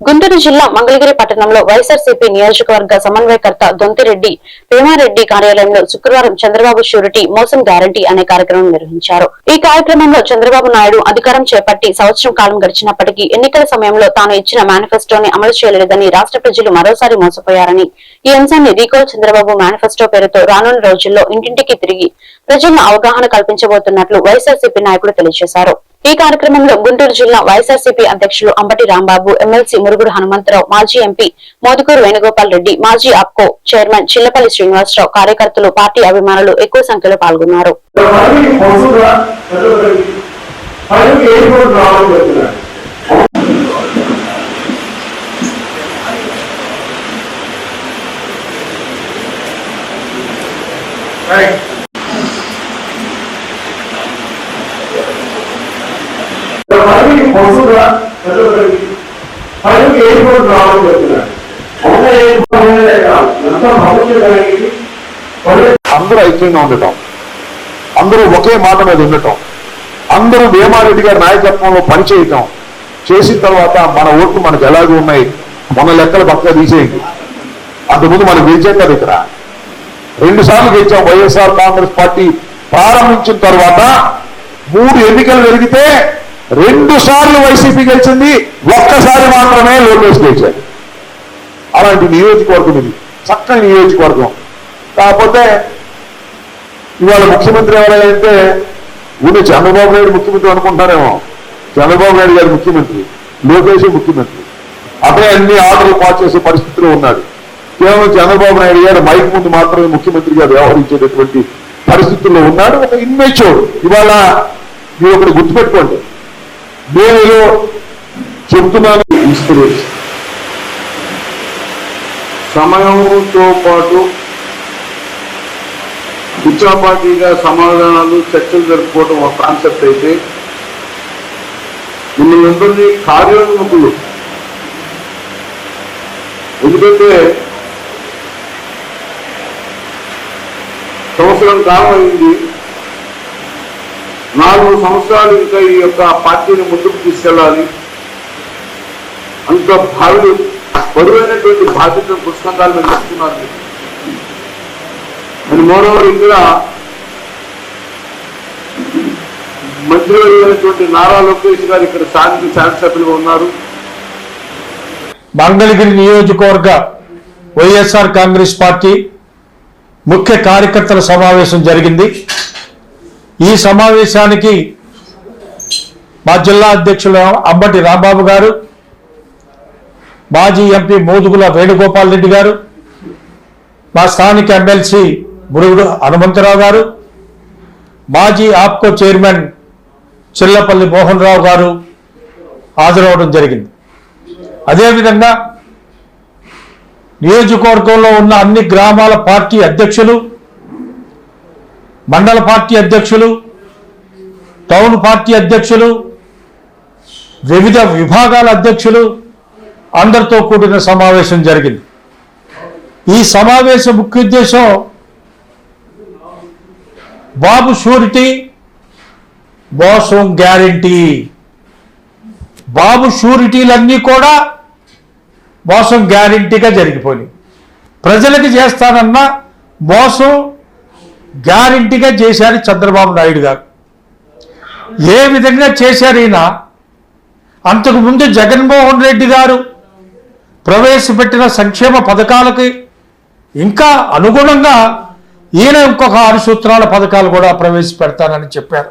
గుంటూరు జిల్లా మంగళగిరి పట్టణంలో వైఎస్ఆర్సీపీ నియోజకవర్గ సమన్వయకర్త దొంతిరెడ్డి ప్రేమారెడ్డి కార్యాలయంలో శుక్రవారం చంద్రబాబు షూరిటీ మోసం గ్యారంటీ అనే కార్యక్రమం నిర్వహించారు. ఈ కార్యక్రమంలో చంద్రబాబు నాయుడు అధికారం చేపట్టి సంవత్సరం కాలం గడిచినప్పటికీ ఎన్నికల సమయంలో తాను ఇచ్చిన మేనిఫెస్టోని అమలు చేయలేదని రాష్ట్ర ప్రజలు మరోసారి మోసపోయారని ఈ అంశాన్ని రీకోల్ చంద్రబాబు మేనిఫెస్టో పేరుతో రానున్న రోజుల్లో ఇంటింటికి తిరిగి ప్రజలను అవగాహన కల్పించబోతున్నట్లు వైఎస్ఆర్సీపీ నాయకులు తెలియజేశారు. ఈ కార్యక్రమంలో గుంటూరు జిల్లా వైఎస్ఆర్సీపీ అధ్యక్షులు అంబటి రాంబాబు ఎమ్మెల్సీ మురుగుడు హనుమంతరావు మాజీ ఎంపీ మోదుకూరు వేణుగోపాల్ రెడ్డి మాజీ అప్కో చైర్మన్ చిల్లపల్లి శ్రీనివాసరావు కార్యకర్తలు పార్టీ అభిమానులు ఎక్కువ సంఖ్యలో పాల్గొన్నారు Right. పశువుగా పైకి రావడం చెప్తున్నాడు అందరూ ఐక్యంగా ఉండటం. అందరూ ఒకే మాట మీద ఉండటం. అందరూ భీమారెడ్డి గారి నాయకత్వంలో పనిచేయటం చేసిన తర్వాత మన ఓట్లు మనకు ఎలాగో ఉన్నాయి? మన లెక్కలు పక్కగా తీసేయండి. అంతకుముందు మనం గెలిచాం కదా ఇక్కడ. రెండు సార్లు గెలిచాం వైఎస్ఆర్ కాంగ్రెస్ పార్టీ. ప్రారంభించిన తర్వాత మూడు ఎన్నికలు జరిగితే రెండు సార్లు వైసీపీ గెలిచింది ఒక్కసారి మాత్రమే లోకేష్ గెలిచారు అలాంటి నియోజకవర్గం ఇది. చక్కని నియోజకవర్గం. కాకపోతే ఇవాళ ముఖ్యమంత్రి ఎవరైతే ఉండి చంద్రబాబు నాయుడు ముఖ్యమంత్రి అనుకుంటారేమో. చంద్రబాబు నాయుడు గారు ముఖ్యమంత్రి లోకేష్ ముఖ్యమంత్రి. అదే అన్ని ఆర్డర్లు పాస్ చేసే పరిస్థితిలో ఉన్నాడు. కేవలం చంద్రబాబు నాయుడు గారు మైక్ ముందు మాత్రమే ముఖ్యమంత్రిగా వ్యవహరించేటటువంటి పరిస్థితుల్లో ఉన్నాడు. ఒక ఇన్మెచ్యూర్ ఇవాళ మీరు ఒకటి గుర్తుపెట్టుకోండి. భూమిలో చెప్తున్నాను ఇన్స్పిరేషన్ సమయంతో పాటు పిచ్చాపాటిగా సమాధానాలు చర్చలు జరుపుకోవడం ఒక కాన్సెప్ట్ అయితే మిమ్మల్ని అందరినీ కార్యోన్ముఖులు ఎందుకంటే సంవత్సరం కాలం అయింది నాలుగు సంవత్సరాలు ఇంకా ఈ యొక్క పార్టీని ముందుకు తీసుకెళ్ళాలి. అంత భావి బరువైనటువంటి బాధ్యతను పుస్తకాలు మీరు చెప్తున్నారు మీరు. అండ్ మోరోవర్ ఇక్కడ మంత్రివర్యులైనటువంటి నారా లోకేష్ గారు ఇక్కడ శాంతి శాసనసభ్యులుగా ఉన్నారు. మంగళగిరి నియోజకవర్గ వైఎస్ఆర్ కాంగ్రెస్ పార్టీ ముఖ్య కార్యకర్తల సమావేశం జరిగింది. ఈ సమావేశానికి మా జిల్లా అధ్యక్షులు అంబటి రాంబాబు గారు మాజీ ఎంపీ మోదుగుల వేణుగోపాల్ రెడ్డి గారు మా స్థానిక ఎమ్మెల్సీ మురుగుడు హనుమంతరావు గారు మాజీ ఆప్కో చైర్మన్ చిల్లపల్లి మోహన్ రావు గారు హాజరవడం జరిగింది. అదేవిధంగా నియోజకవర్గంలో ఉన్న అన్ని గ్రామాల పార్టీ అధ్యక్షులు మండల పార్టీ అధ్యక్షులు టౌన్ పార్టీ అధ్యక్షులు వివిధ విభాగాల అధ్యక్షులు అందరితో కూడిన సమావేశం జరిగింది. ఈ సమావేశ ముఖ్య ఉద్దేశం బాబు షూరిటీ మోసం గ్యారంటీ. బాబు షూరిటీలన్నీ కూడా మోసం గ్యారంటీగా జరిగిపోయినాయి. ప్రజలకి చేస్తానన్న మోసం గ్యారంటీగా చేశారు చంద్రబాబు నాయుడు గారు. ఏ విధంగా చేశారు ఈయన? అంతకుముందు జగన్మోహన్ రెడ్డి గారు ప్రవేశపెట్టిన సంక్షేమ పథకాలకి ఇంకా అనుగుణంగా ఈయన ఇంకొక ఆరు సూత్రాల పథకాలు కూడా ప్రవేశపెడతానని చెప్పారు.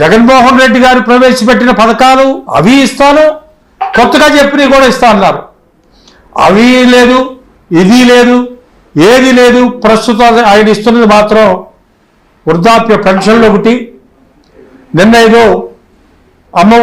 జగన్మోహన్ రెడ్డి గారు ప్రవేశపెట్టిన పథకాలు అవి ఇస్తాను కొత్తగా చెప్పినవి కూడా ఇస్తా అన్నారు. అవి లేదు ఇది లేదు ఏది లేదు ప్రస్తుతం ఆయన ఇస్తున్నది మాత్రం వృద్ధాప్య పెన్షన్లు ఒకటి నిన్న ఏదో అమ్మ